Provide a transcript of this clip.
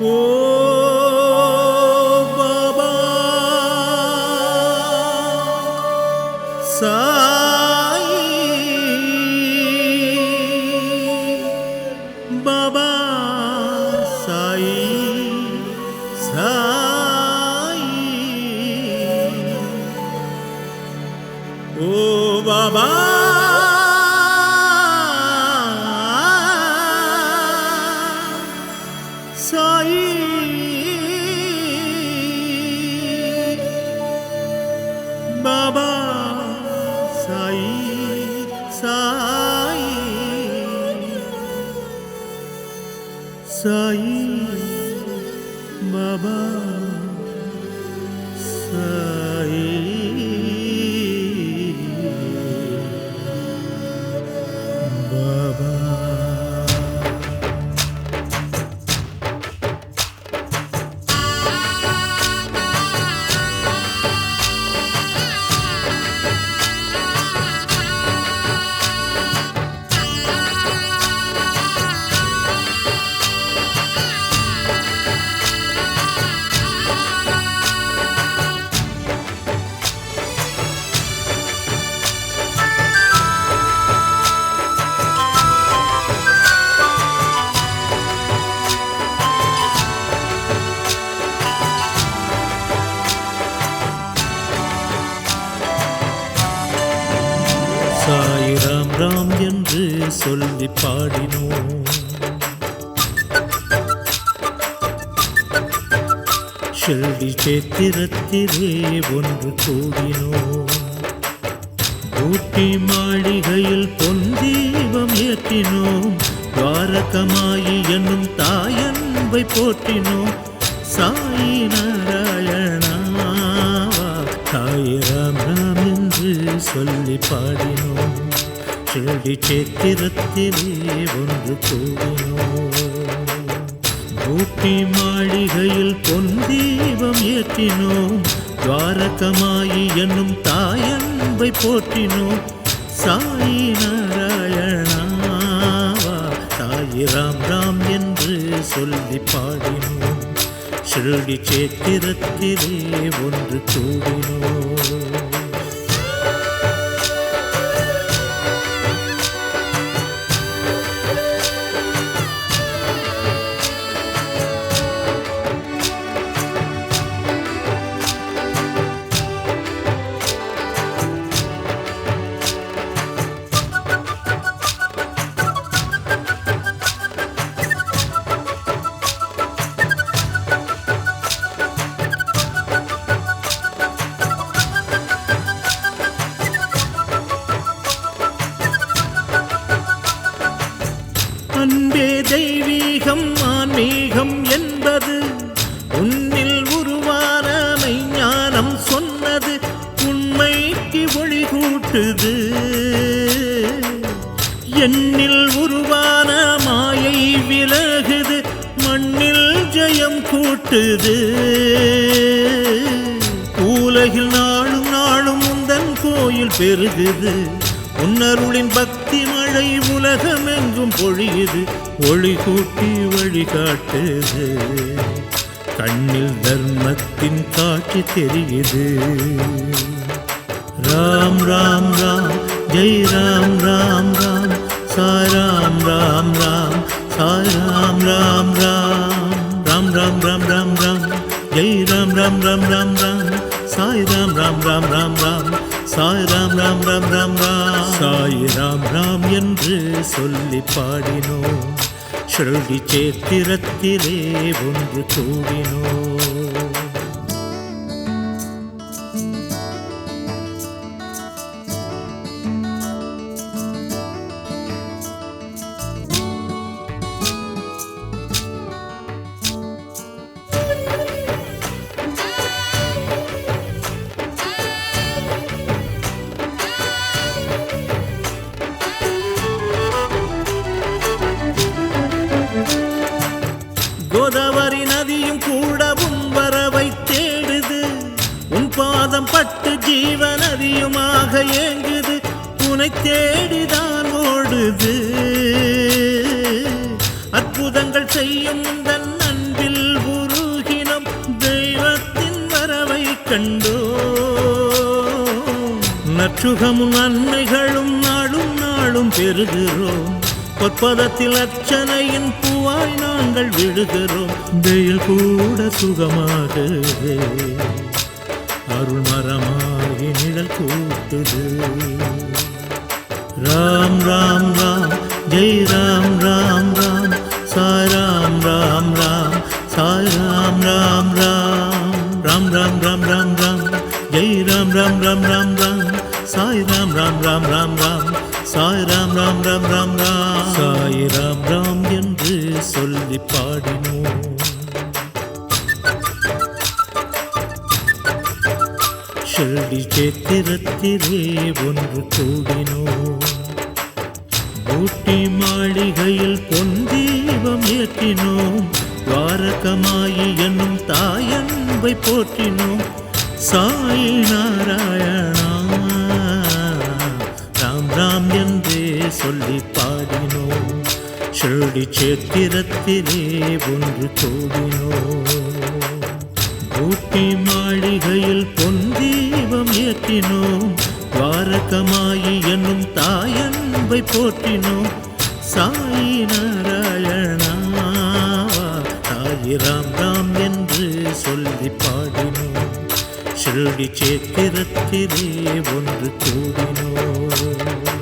我。sun. சொல்லி பாடினோம். செல்வி சேத்திரத்திலே ஒன்று கூடினோம். ஊட்டி மாளிகையில் பொன் தீபம் ஏற்றினோம். துவாரகமாயி என்னும் தாயன்பை போற்றினோம். சாயி நாராயணா தாய் ராம் ராம் என்று சொல்லி பாடினோம். செடி சேத்திரத்திலே ஒன்று கூடினோம் ஊட்டி மாளிகையில் பொன் தீபம் ஏற்றினோம். துவாரகமாயி என்னும் தாயன்பை போற்றினோம். சாயி நாராயணாவா சாயி ராம் ராம் என்று சொல்லி பாடினோம். ஷிரடி சேத்திரத்திலே ஒன்று கூடினோம் அன்பே தெய்வீகம் ஆன்மீகம் என்பது உன்னில் உருவான ஞானம் சொன்னது உண்மைக்கு ஒளி கூட்டுது என்னில் உருவான மாயை விலகுது மண்ணில் ஜெயம் கூட்டுது. உலகில் நாளும் நாளும் உந்தன் கோயில் பெருகுது உன்னருளின் பக்தி மழை உலகமெங்கும் பொழியுது ஒளி கூட்டி வழிகாட்டுது கண்ணில் தர்மத்தின் காட்சி தெரியுது ராம் ராம் ராம் ஜெய் ராம் ராம் ராம் சாராம் ராம் ராம் ராம் சாய் ராம் ராம் ராம் ராம் ராம் ராம் ராம் ராம் ஜெய் ராம் ராம் ராம் ராம் ராம் சாய் ராம் ராம் ராம் ராம் ராம் சாய் ராம் ராம் ராம் ராம் ராம். சாய் ராம் ராம் என்று சொல்லி பாடினோம். ஷிரடி சேத்திரத்திலே ஒன்று கூடினோம். பாதம் பட்டு ஜீவன் அதிகமாக ஏங்குது. உனை தேடிதான் ஓடுது. அற்புதங்கள் செய்யும் தன் அன்பில் உருகினம். தெய்வத்தின் வரவை கண்டோ நற்றுகமும் நன்மைகளும் நாளும் நாளும் பெறுகிறோம். பொற்பதத்தில் அர்ச்சனையின் பூவாய் நாங்கள் விழுகிறோம் வெயில் கூட சுகமாக அருள் மரமாகி நிழல் கூட்டுது ராம் ராம் ராம் ஜெய் ராம் ராம் ராம் சாய் ராம் ராம் ராம் சாய் ராம் ராம் ராம் ராம் ராம் ராம் ராம் ராம் ஜெய் ராம் ராம் ராம் ராம் ராம் சாய் ராம் ராம் ராம் ராம் ராம் சாய் ராம் ராம் ராம் ராம் ராம் சாய் ராம் ராம் என்று சொல்லி பாடினோம் ஷிரடி சேத்திரத்திலே ஒன்று கூடினோம். ஊட்டி மாளிகையில் பொன் தீபம் ஏற்றினோம். துவாரகமாயி என்னும் தாயன்பை போற்றினோம். சாய் நாராயணா ராம் ராம் என்றே சொல்லி பாடினோம். ஷிரடி சேத்திரத்திலே ஒன்று கூடினோம். ஊட்டி மாளிகையில் பொன் தீபம் ஏற்றினோம். துவாரகமாயி என்னும் தாயன்பை போற்றினோம். சாயி நாராயணா தாயி ராம் ராம் என்று சொல்லி பாடினோம். ஷிரடி சேத்திரத்திலே ஒன்று கூடினோம்.